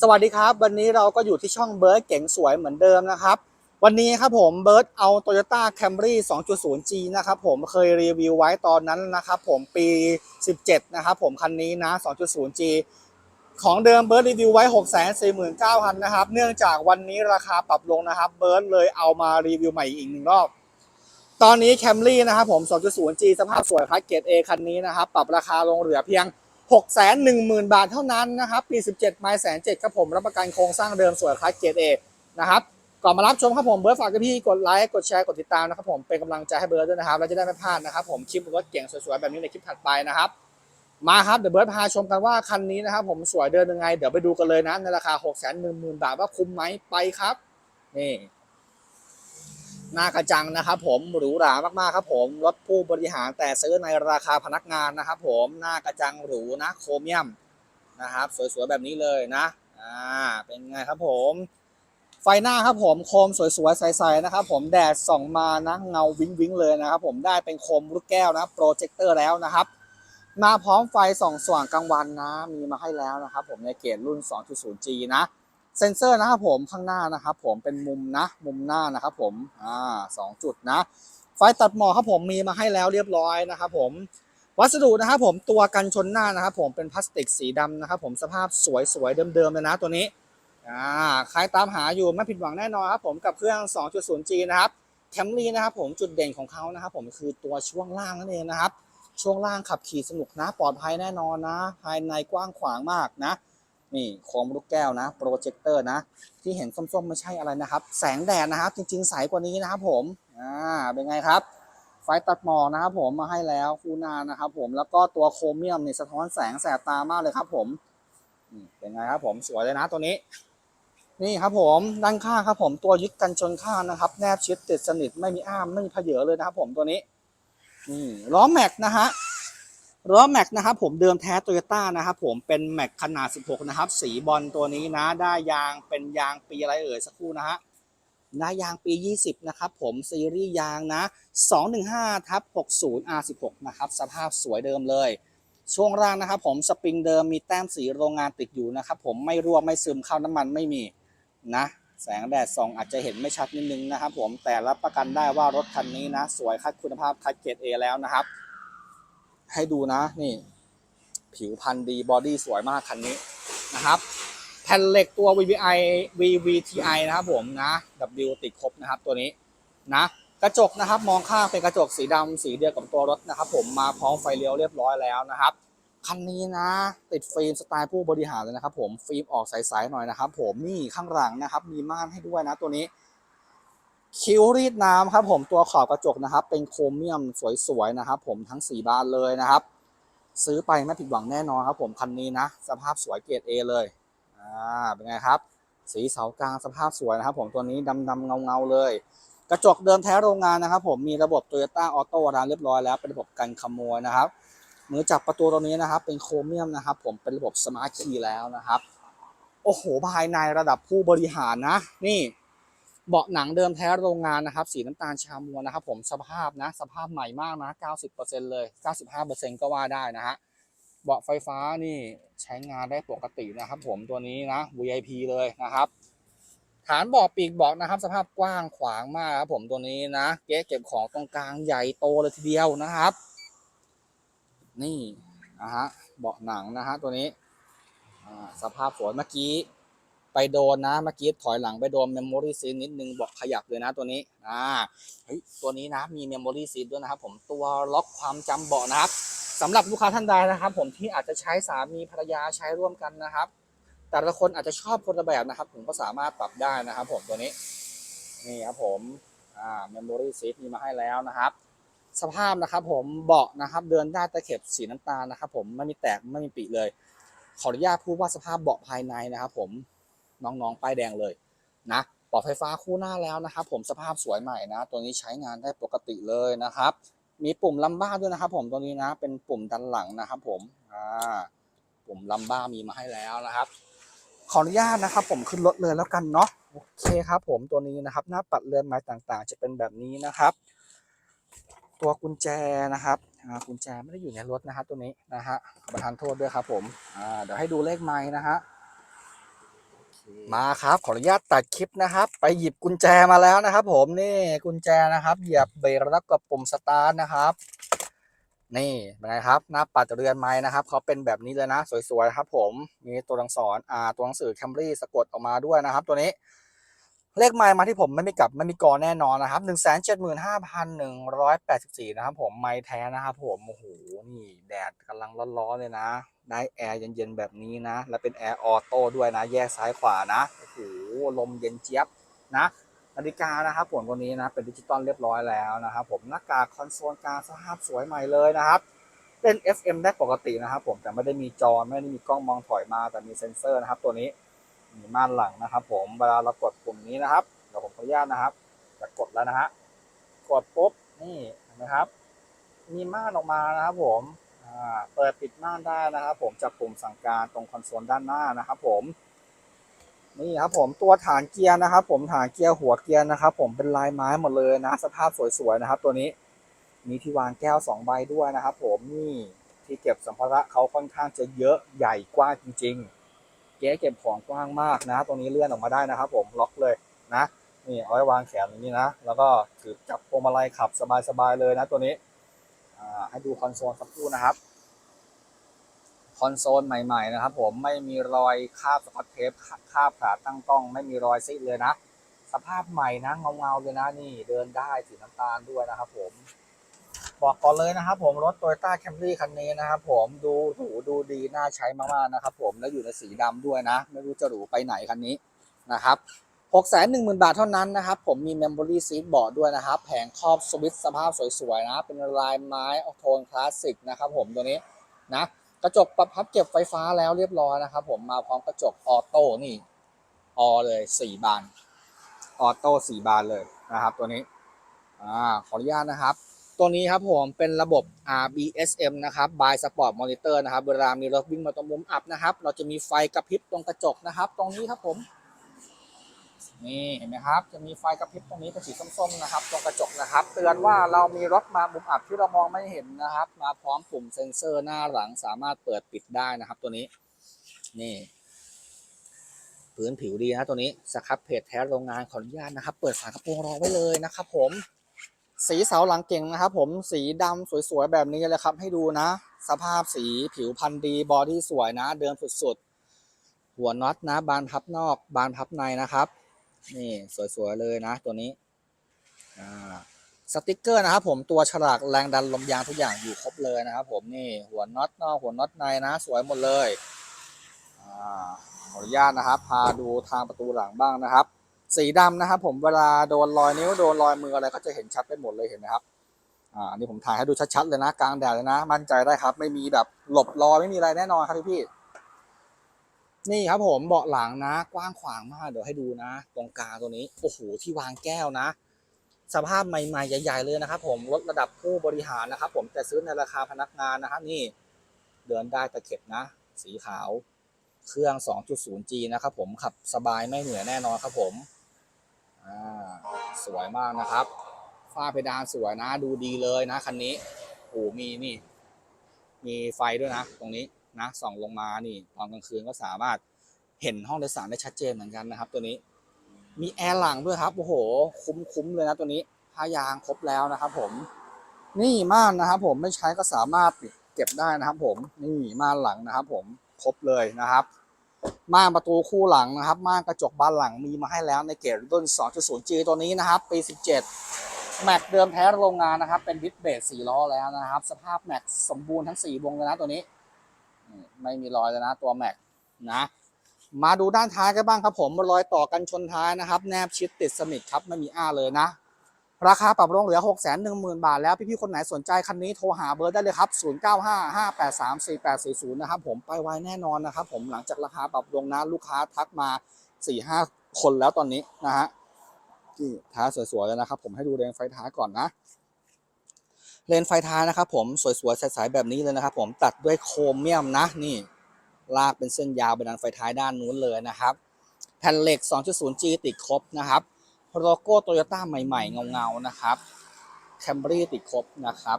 สวัสดีครับ วันนี้เราก็อยู่ที่ช่องเบิร์ดเก๋งสวยเหมือนเดิมนะครับ วันนี้ครับผมเบิร์ดเอา Toyota Camry 2.0G นะครับผมเคยรีวิวไว้ตอนนั้นนะครับผมปี 17 นะครับผมคันนี้นะ 2.0G ของเดิมเบิร์ดรีวิวไว้ 649,000นะครับ เนื่องจากวันนี้ราคาปรับลงนะครับเบิร์ดเลยเอามารีวิวใหม่อีกหนึ่งรอบตอนนี้ Camry นะครับผม 2.0G สภาพสวยคลาสเกรด A คันนี้นะครับ ปรับราคาลงเหลือเพียง 6 1 0 0 0 0 บาทเท่านั้นนะครับปี 17 ไมล์แสนเจ็ดครับผมรับประกันโครงสร้างเดิมสวยคลาสเกรด A นะครับก่อนมารับชมครับผมเบิร์ดฝากกับพี่กดไลค์กดแชร์กดติดตามนะครับผมเป็นกำลังใจให้เบิร์ดด้วยนะครับเราจะได้ไม่พลาดนะครับผมคลิปรถเก่งสวยๆแบบนี้ในคลิปถัดไปนะครับมาครับเดี๋ยวเบิร์ดพาชมกันว่าคันนี้นะครับผมสวยเดินยังไง เดี๋ยวไปดูกันเลยนะในราคา 6 1 0 0 0 0 บาทว่าคุ้มไหมไปครับนี่ หน้ากระจังนะครับผมหรูหรามากๆครับผมรถผู้บริหารแต่ซื้อในราคาพนักงานนะครับผมหน้ากระจังหรูนะโครเมียมนะครับสวยๆแบบนี้เลยนะอ่าเป็นไงครับผมไฟหน้าครับผมโคมสวยๆใสๆนะครับผมแดดส่องมานะเงาวิ้งวิ้งๆเลยนะครับผมได้เป็นโคมลูกแก้วนะโปรเจคเตอร์แล้วนะครับ มาพร้อมไฟส่องสว่างกลางวันนะ มีมาให้แล้วนะครับผมในเกรดรุ่น 2.0G นะ เซ็นเซอร์นะครับผมข้างหน้านะครับผมเป็นมุมนะมุมหน้านะครับผมอ่าสองจุดนะ ไฟตัดหมอกครับผมมีมาให้แล้วเรียบร้อยนะครับผมวัสดุนะครับผมตัวกันชนหน้านะครับผมเป็นพลาสติกสีดำนะครับผมสภาพสวยๆเดิมๆเลยนะตัวนี้อ่าใครตามหาอยู่ไม่ผิดหวังแน่นอนครับผมกับเครื่อง 2.0G นะครับแคมรี่นะครับผมจุดเด่นของเขานะครับผมคือตัวช่วงล่างนั่นเองนะครับ ช่วงล่างขับขี่สนุกนะปลอดภัยแน่นอนนะ ภายในกว้างขวางมากนะ นี่โคมลูกแก้วนะโปรเจคเตอร์นะ ที่เห็นส้มๆไม่ใช่อะไรนะครับ แสงแดดนะครับ จริงๆใสกว่านี้นะครับผมอ่าเป็นไงครับ ไฟตัดหมอกนะครับผมมาให้แล้วคูหนานะครับผมแล้วก็ตัวโครเมียมเนี่ยสะท้อนแสงแสบตามากเลยครับผมนี่เป็นไงครับผมสวยเลยนะตัวนี้ นี่ครับผมด้านข้างครับผมตัวยึดกันชนข้างนะครับ แนบชิดติดสนิทไม่มีอ้ามไม่มีเพเยอเลยนะครับผมตัวนี้นี่ล้อแม็กนะฮะ ล้อแม็กนะครับผมเดิมแท้โตโยต้านะครับผมเป็นแม็กขนาด 16 นะครับ สีบอลตัวนี้นะ ได้ยางเป็นยางปีอะไรเอ่ยสักครู่นะฮะได้ยางปี 20 นะครับผมซีรีส์ยางนะ 215ทับ60 R16 นะครับ สภาพสวยเดิมเลย ช่วงล่างนะครับผมสปริงเดิมมีแต้มสีโรงงานติดอยู่นะครับผมไม่รั่วไม่ซึมเข้าน้ำมันไม่มีนะ แสงแดดส่องอาจจะเห็นไม่ชัดนิดนึงนะครับผมแต่รับประกันได้ว่ารถคันนี้นะ สวยคัดคุณภาพคัดเกรด A แล้วนะครับ ให้ดูนะนี่ ผิวพันธุ์ดีบอดี้สวยมากคันนี้นะครับ แผ่นเหล็กตัว VVI VVTI นะครับผมนะ W ติดครบนะครับตัวนี้นะ กระจกนะครับมองข้างเป็นกระจกสีดำสีเดียวกับตัวรถนะครับ ผมมาพร้อมไฟเลี้ยวเรียบร้อยแล้วนะครับคันนี้นะ ติดฟิล์มสไตล์ผู้บริหารเลยนะครับ ผมฟิล์มออกใสๆหน่อยนะครับ ผมนี่ข้างหลังนะครับ มีม่านให้ด้วยนะตัวนี้ คิ้วรีดน้ำครับผมตัวขอบกระจกนะครับ เป็นโครเมียมสวยๆนะครับ ผมทั้ง 4 บานเลยนะครับ ซื้อไปไม่ผิดหวังแน่นอนครับ ผมคันนี้นะ สภาพสวยเกรด A เลยอ่าเป็นไงครับ สีเสากลางสภาพสวยนะครับ ผมตัวนี้ดำๆเงาๆเลย กระจกเดิมแท้โรงงานนะครับ ผมมีระบบ Toyota Auto ร้านเรียบร้อยแล้วเป็นระบบกันขโมยนะครับมือจับประตูตัวนี้นะครับ เป็นโครเมียมนะครับ ผมเป็นระบบสมาร์ทคีย์แล้วนะครับ โอ้โหภายในระดับผู้บริหารนะ นี่ เบาะหนังเดิมแท้โรงงานนะครับ สีน้ำตาลชามัวนะครับ ผมสภาพนะ สภาพใหม่มากนะ 90%เลย 95%ก็ว่าได้นะฮะเบาะไฟฟ้านี่ใช้งานได้ปกตินะครับ ผมตัวนี้นะ VIP เลยนะครับ ฐานเบาะปีกเบาะนะครับ สภาพกว้างขวางมากครับ ผมตัวนี้นะเก๊เก็บของตรงกลางใหญ่โตเลยทีเดียวนะครับ นี่นะฮะเบาะหนังนะฮะตัวนี้สภาพสวยเมื่อกี้ ไปโดนนะเมื่อกี้ถอยหลังไปโดนเมมโมรี่ซีนิดนึงเบาะขยับเลยนะตัวนี้อ่าเฮ้ยตัวนี้นะมีเมมโมรี่ซีด้วยนะครับผมตัวล็อกความจำเบาะนะครับสำหรับลูกค้าท่านใดนะครับ ผมที่อาจจะใช้สามีภรรยาใช้ร่วมกันนะครับ แต่ละคนอาจจะชอบคนละแบบนะครับ ผมก็สามารถปรับได้นะครับ ผมตัวนี้นี่ครับผมอ่าเมมโมรี่ซีมีมาให้แล้วนะครับสภาพนะครับผมเบาะนะครับเดินได้ตะเข็บสีน้ำตาลนะครับ ผมไม่มีแตกไม่มีปีเลย ขออนุญาตพูดว่าสภาพเบาะภายในนะครับ ผม น้องๆ ป้ายแดงเลยนะเบาะไฟฟ้าคู่หน้าแล้วนะครับ ผมสภาพสวยใหม่นะ ตัวนี้ใช้งานได้ปกติเลยนะครับ มีปุ่มลัมบ้าด้วยนะครับ ผมตัวนี้นะ เป็นปุ่มดันหลังนะครับ ผมอ่าปุ่มลัมบ้ามีมาให้แล้วนะครับ ขออนุญาตนะครับ ผมขึ้นรถเลยแล้วกันเนาะโอเคครับ ผมตัวนี้นะครับ หน้าปัดเรือนไม้ต่างๆ จะเป็นแบบนี้นะครับ ตัวกุญแจนะครับอ่ากุญแจไม่ได้อยู่ในรถนะฮะตัวนี้นะฮะประทานโทษด้วยครับ ผมอ่าเดี๋ยวให้ดูเลขไม้นะฮะ มาครับ ขออนุญาตตัดคลิปนะครับ ไปหยิบกุญแจมาแล้วนะครับ ผมนี่กุญแจนะครับ เหยียบเบรกแล้วก็ปุ่มสตาร์ทนะครับ นี่เป็นไงครับ หน้าปัดเรือนไม้นะครับเขาเป็นแบบนี้เลยนะ สวยๆครับ ผมมีตัวหนังสอนอ่าตัวหนังสือแคมรี่สะกดออกมาด้วยนะครับ ตัวนี้ เลขไม้มาที่ผมไม่มีกลับไม่มีกอแน่นอนนะครับหนึ่งแสนเจ็ดหมื่นห้าพันหนึ่งร้อยแปดสิบสี่นะครับผมไม้แท้นะครับผมโอ้โหนี่แดดกำลังร้อนๆเลยนะ ได้แอร์เย็นๆแบบนี้นะ แล้วเป็นแอร์ออโต้ด้วยนะ แยกซ้ายขวานะโอ้โหลมเย็นเจี๊ยบนะนาฬิกานะครับผมตัวนี้นะเป็นดิจิตอลเรียบร้อยแล้วนะครับผมหน้ากากคอนโซลกาสภาพสวยใหม่เลยนะครับเล่น FM ได้ปกตินะครับผมแต่ไม่ได้มีจอไม่ได้มีกล้องมองถอยมาแต่มีเซ็นเซอร์นะครับตัวนี้ มีม่านหลังนะครับ ผมเวลาเรากดปุ่มนี้นะครับเดี๋ยวผมขออนุญาตนะครับ จะกดแล้วนะฮะกดปุ๊บนี่เห็นไหมครับ มีม่านออกมานะครับ ผมเปิดปิดม่านได้นะครับ ผมจากปุ่มสั่งการตรงคอนโซลด้านหน้านะครับ ผมนี่ครับผมตัวฐานเกียร์นะครับ ผมฐานเกียร์หัวเกียร์นะครับ ผมเป็นลายไม้หมดเลยนะ สภาพสวยๆนะครับ ตัวนี้มีที่วางแก้วสองใบด้วยนะครับ ผมนี่ที่เก็บสัมภาระเขาค่อนข้างจะเยอะใหญ่กว้างจริง ๆ เก๊เก็บของกว้างมากนะ ตรงนี้เลื่อนออกมาได้นะครับ ผมล็อกเลยนะนี่เอาไว้วางแขนอย่างนี้นะ แล้วก็ถือจับพวงมาลัยขับสบายๆเลยนะตัวนี้ให้ดูคอนโซลสักครู่นะครับ คอนโซลใหม่ๆนะครับ ผมไม่มีรอยคาบสกอตเทปคาบขาตั้งกล้อง ไม่มีรอยซิเลยนะ สภาพใหม่นะเงาๆเลยนะนี่เดินได้สีน้ำตาลด้วยนะครับ ผม บอกก่อนเลยนะครับผมรถ Toyota Camry คันนี้นะครับผมดูหรูดูดีน่าใช้มากๆนะครับผมแล้วอยู่ในสีดำด้วยนะ ไม่รู้จะหรูไปไหนคันนี้นะครับ6 1 0 0 0 0 บาทเท่านั้นนะครับ ผมมี Memory Seat บอร์ดด้วยนะครับ แผงครอบสวิตสภาพสวยๆนะ เป็นลายไม้ออโทนคลาสสิกนะครับผมตัวนี้นะกระจกปรับพับเก็บไฟฟ้าแล้วเรียบร้อยนะครับผมมาพร้อมกระจกออโต้นี่ออเลย 4 บานออโต้4บานเลยนะครับ ตัวนี้อ่าขออนุญาตนะครับ ตัวนี้ครับผมเป็นระบบ RBSM นะครับ by Sport Monitor นะครับ เวลามีรถวิ่งมาตรงมุมอับนะครับ เราจะมีไฟกระพริบตรงกระจกนะครับ ตรงนี้ครับผม นี่เห็นไหมครับ จะมีไฟกระพริบตรงนี้เป็นสีส้มๆนะครับ ตรงกระจกนะครับ เตือนว่าเรามีรถมามุมอับที่เรามองไม่เห็นนะครับ มาพร้อมปุ่มเซ็นเซอร์หน้าหลังสามารถเปิดปิดได้นะครับ ตัวนี้ นี่พื้นผิวดีนะตัวนี้สครับเพจแท้โรงงานขออนุญาตนะครับ เปิดฝากระโปรงรอไว้เลยนะครับ ผม สีเสาหลังเก่งนะครับ ผมสีดำสวยๆแบบนี้เลยครับ ให้ดูนะ สภาพสีผิวพันธุ์ดีบอดี้สวยนะ เดิมสุดๆหัวน็อตนะ บานพับนอก บานพับในนะครับ นี่สวยๆเลยนะ ตัวนี้สติกเกอร์นะครับผมตัวฉลากแรงดันลมยางทุกอย่างอยู่ครบเลยนะครับ ผมนี่หัวน็อตนอกหัวน็อตในนะ สวยหมดเลยอขออนุญาตนะครับ พาดูทางประตูหลังบ้างนะครับ สีดำนะครับผมเวลาโดนรอยนิ้วโดนรอยมืออะไรก็จะเห็นชัดไปหมดเลยเห็นไหมครับอ่านนี้ผมถ่ายให้ดูชัดๆเลยนะกลางแดดเลยนะ มั่นใจได้ครับ ไม่มีแบบหลบรอยไม่มีอะไรแน่นอนครับพี่ๆนี่ครับผมเบาะหลังนะ กว้างขวางมากเดี๋ยวให้ดูนะ ตรงกลางตัวนี้โอ้โหที่วางแก้วนะ สภาพใหม่ๆใหญ่ ๆเลยนะครับ ผมรถระดับผู้บริหารนะครับ ผมแต่ซื้อในราคาพนักงานนะครับนี่เดินได้ตะเข็บนะ สีขาว เครื่อง 2.0G นะครับผมขับสบายไม่เหนื่อยแน่นอนครับผม สวยมากนะครับ ฝ้าเพดานสวยนะ ดูดีเลยนะคันนี้โอ้มีนี่ มีไฟด้วยนะ ตรงนี้นะส่องลงมานี่ตอนกลางคืนก็สามารถเห็นห้องโดยสารได้ชัดเจนเหมือนกันนะครับ ตัวนี้ มีแอร์หลังด้วยครับโอ้โห คุ้มคุ้มเลยนะตัวนี้ผ้ายางครบแล้วนะครับ ผม นี่ม่านนะครับ ผมไม่ใช้ก็สามารถเก็บได้นะครับ ผมนี่ม่านหลังนะครับ ผมครบเลยนะครับ ม่านประตูคู่หลังนะครับ ม่านกระจกบานหลังมีมาให้แล้วในเกรดรุ่น 2.0G ตัวนี้นะครับ ปี 17 แม็กเดิมแท้โรงงานนะครับ เป็นดิสเบรสี่ล้อแล้วนะครับ สภาพแม็กสมบูรณ์ทั้งสี่วงเลยนะตัวนี้ ไม่มีรอยเลยนะตัวแม็กนะ มาดูด้านท้ายกันบ้างครับผมรอยต่อกันชนท้ายนะครับ แนบชิดติดสนิทครับไม่มีอ้าเลยนะ ราคาปรับลงเหลือ 6 1 0 0 0 0 บาทแล้ว พี่ๆ คนไหนสนใจคันนี้โทรหาเบอร์ได้เลยครับ 0955834840 นะครับผมไปไวแน่นอนนะครับผมหลังจากราคาปรับลงนะลูกค้าทักมา 4-5 คนแล้วตอนนี้นะฮะที่ท้าสวยๆเลยนะครับ ผมให้ดูเลนไฟท้าก่อนนะเลนไฟท้ายนะครับผมสวยๆใสๆแบบนี้เลยนะครับผมตัดด้วยโครเมียมนะนี่ ลากเป็นเส้นยาวไปดันไฟท้ายด้านนู้นเลยนะครับ แผ่นเหล็ก 2.0G ติดครบนะครับ โลโก้โตโยต้าใหม่ๆ เงาๆนะครับแคมบรีติดครบนะครับ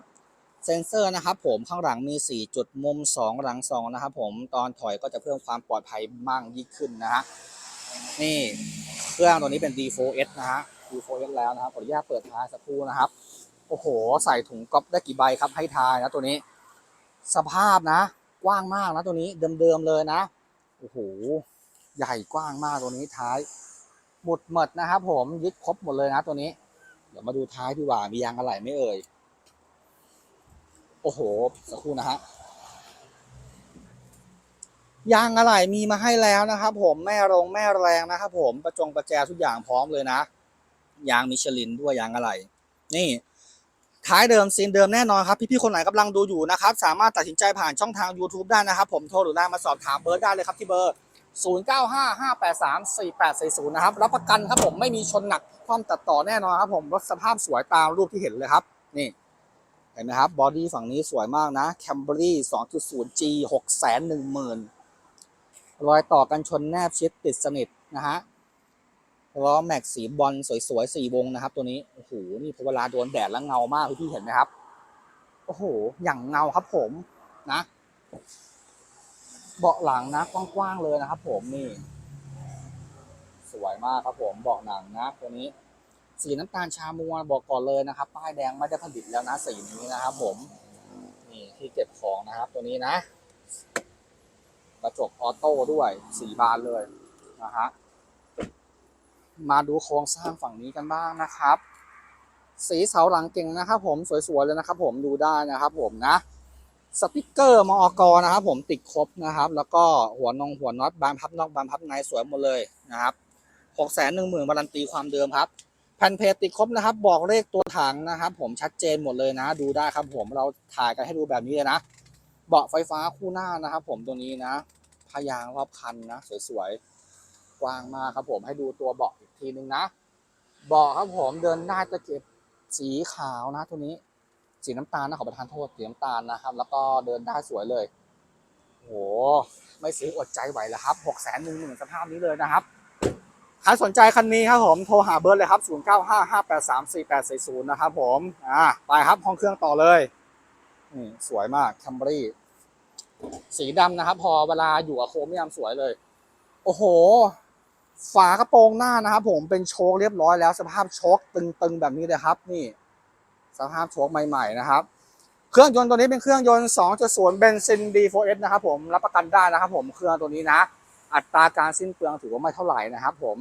เซนเซอร์นะครับผมข้างหลังมี 4 จุดมุม 2 หลัง 2 นะครับผมตอนถอยก็จะเพิ่มความปลอดภัยมากยิ่งขึ้นนะฮะนี่เครื่องตัวนี้เป็น D4S นะฮะ D4S แล้วนะครับขออนุญาตเปิดท้ายสักครู่นะครับ โอ้โห ใส่ถุงก๊อปได้กี่ใบครับให้ทายนะตัวนี้ สภาพนะ กว้างมากนะตัวนี้เดิมๆเลยนะโอ้โหใหญ่กว้างมากตัวนี้ท้าย หมุดหมดนะครับผมยึดครบหมดเลยนะตัวนี้ เดี๋ยวมาดูท้ายดีกว่ามียางอะไหล่ไม่เอ่ย โอ้โห สักครู่นะฮะยางอะไหล่มีมาให้แล้วนะครับผมแม่รงแม่แรงนะครับผมประจงประแจทุกอย่างพร้อมเลยนะ ยางมิชลินด้วยยางอะไหล่นี่ท้ายเดิมซีนเดิมแน่นอนครับ พี่ๆคนไหนกำลังดูอยู่นะครับ สามารถตัดสินใจผ่านช่องทาง YouTube ได้นะครับ ผมโทรหรือไลน์มาสอบถามเบิร์ได้เลยครับที่เบอร์ 0955834840 นะครับ รับประกันครับผมไม่มีชนหนักความตัดต่อแน่นอนครับผมรถสภาพสวยตามรูปที่เห็นเลยครับ นี่ เห็นไหมครับบอดี้ฝั่งนี้สวยมากนะ Camry 2.0G 610,000 รอยต่อกันชนแนบชิดติดสนิทนะฮะล้อแม็กสีบอลสวยๆสี่วงนะครับ ตัวนี้ โอ้โห นี่พอเวลาโดนแดดแล้วเงามากพี่เห็นไหมครับ โอ้โห อย่างเงาครับผมนะ เบาะหลังนะกว้างๆเลยนะครับ ผมนี่ สวยมากครับผมเบาะหนังนะตัวนี้ สีน้ำตาลชามัวบอกก่อนเลยนะครับ ป้ายแดงไม่ได้ผลิตแล้วนะสีนี้นะครับ ผมนี่ที่เก็บของนะครับ ตัวนี้นะกระจกออโต้ด้วยสีบานเลยนะฮะมาดูโครงสร้างฝั่งนี้กันบ้างนะครับ สีเสาหลังเก่งนะครับ ผมสวยๆเลยนะครับ ผมดูได้นะครับ ผมนะ สติกเกอร์มอกนะครับผมติดครบนะครับ แล้วก็หัวนงหัวน็อตบานพับนอกบานพับในสวยหมดเลยนะครับหกแสนหนึ่งหมื่นบารันตีความเดิมครับแผ่นเพจติดครบนะครับ บอกเลขตัวถังนะครับ ผมชัดเจนหมดเลยนะ ดูได้ครับผมเราถ่ายกันให้ดูแบบนี้เลยนะ เบาะไฟฟ้าคู่หน้านะครับ ผมตัวนี้นะพยางรอบคันนะ สวยๆกว้างมากครับผมให้ดูตัวเบาะอีกทีนึงนะเบาะครับผมเดินได้ตะเก็บสีขาวนะตัวนี้ สีน้ำตาลนะขอประทานโทษสีน้ำตาลนะครับ แล้วก็เดินได้สวยเลยโหไม่ซื้ออดใจไหวแล้วครับหกแสนหนึ่งหมื่นสภาพนี้เลยนะครับใครสนใจคันนี้ครับผมโทรหาเบิร์ดเลยครับ 0955834840 นะครับผมอ่าไปครับห้องเครื่องต่อเลยนี่สวยมากคัมบรีสีดำนะครับ พอเวลาอยู่กับโครเมียมสวยเลย โอ้โห ฝากระโปรงหน้านะครับผมเป็นโชคเรียบร้อยแล้วสภาพโชคตึงๆแบบนี้เลยครับ นี่ สภาพโชคใหม่ๆนะครับ เครื่องยนต์ตัวนี้เป็นเครื่องยนต์ 2.0 เบนซิน D4S นะครับผมรับประกันได้นะครับ ผมเครื่องตัวนี้นะ อัตราการสิ้นเปลืองถือว่าไม่เท่าไหร่นะครับผม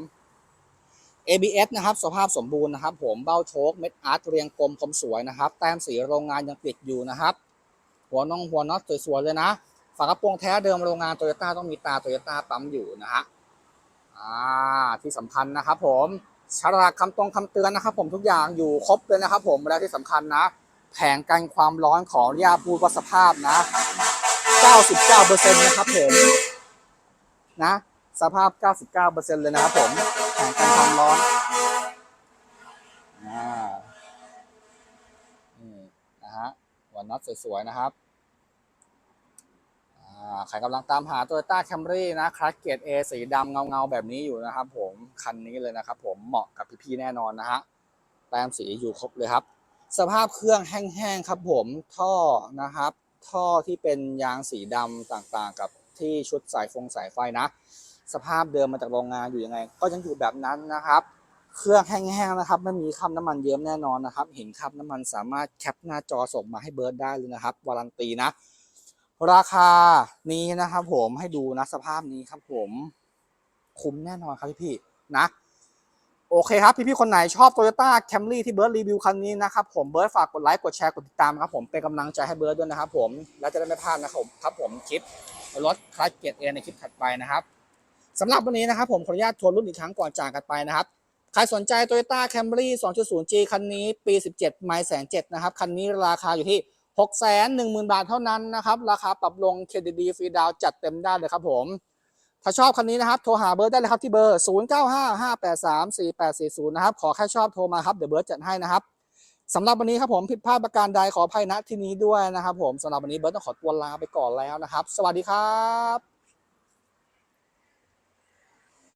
ABS นะครับสภาพสมบูรณ์นะครับ ผมเบ้าโชคเม็ดอาร์ตเรียงกลมคมสวยนะครับ แต้มสีโรงงานยังติดอยู่นะครับ หัวน่องหัวน็อตสวยๆเลยนะฝากระโปรงแท้เดิมโรงงานโตโยต้าต้องมีตาโตโยต้าปั๊มอยู่นะฮะอ่าที่สำคัญนะครับผม ฉลากคำตรงคำเตือนนะครับ ผมทุกอย่างอยู่ครบเลยนะครับ ผมและที่สำคัญนะ แผงกันความร้อนของยาพูดว่าสภาพนะ 99%นะครับผมนะสภาพ 99%เลยนะครับผมแผงกันความร้อนอ่านี่นะฮะหัวน็อตสวยๆนะครับ ใครกำลังตามหา Toyota Camry นะคลัสเกต A สีดำเงาๆ แบบนี้อยู่นะครับผมคันนี้เลยนะครับผมเหมาะกับพี่ๆแน่นอนนะฮะแต้มสีอยู่ครบเลยครับ สภาพเครื่องแห้งๆครับผมท่อนะครับ ท่อที่เป็นยางสีดำต่างๆ กับที่ชุดสายฟงสายไฟนะ สภาพเดิมมาจากโรงงานอยู่ยังไง ก็ยังอยู่แบบนั้นนะครับ เครื่องแห้งๆนะครับไม่มีคราบน้ำมันเยิ้มแน่นอนนะครับ เห็นคราบน้ำมันสามารถแคปหน้าจอส่งมาให้เบิร์ดได้เลยนะครับวารันตีนะ ราคานี้นะครับผมให้ดูนะสภาพนี้ครับผม คุ้มแน่นอนครับพี่ๆนะโอเคครับ พี่ๆคนไหนชอบ Toyota Camry ที่เบิร์ดรีวิวคันนี้นะครับผมเบิร์ดฝากกดไลค์กดแชร์กดติดตามครับผมเป็นกำลังใจให้เบิร์ดด้วยนะครับผมแล้วจะได้ไม่พลาดนะครับผมครับผมคลิปรถคลาสเกียร์เอในคลิปถัดไปนะครับสำหรับวันนี้นะครับผมขออนุญาตทวนรุ่นอีกครั้งก่อนจากกันไปนะครับใครสนใจ Toyota Camry 2.0G คันนี้ปี 17 ไมล์แสนเจ็ดนะครับ คันนี้ราคาอยู่ที่ 6 1 0 0 0 0 บาทเท่านั้นนะครับ ราคาปรับลงเครดิตฟรีดาวน์จัดเต็มได้เลยครับผม ถ้าชอบคันนี้นะครับ โทรหาเบิร์ดได้เลยครับที่เบอร์ 0955834840 นะครับ ขอแค่ชอบโทรมาครับ เดี๋ยวเบิร์ดจัดให้นะครับสำหรับวันนี้ครับผมผิดพลาดประการใดขออภัยณที่นี้ด้วยนะครับผมสำหรับวันนี้เบิร์ดต้องขอตัวลาไปก่อนแล้วนะครับ สวัสดีครับ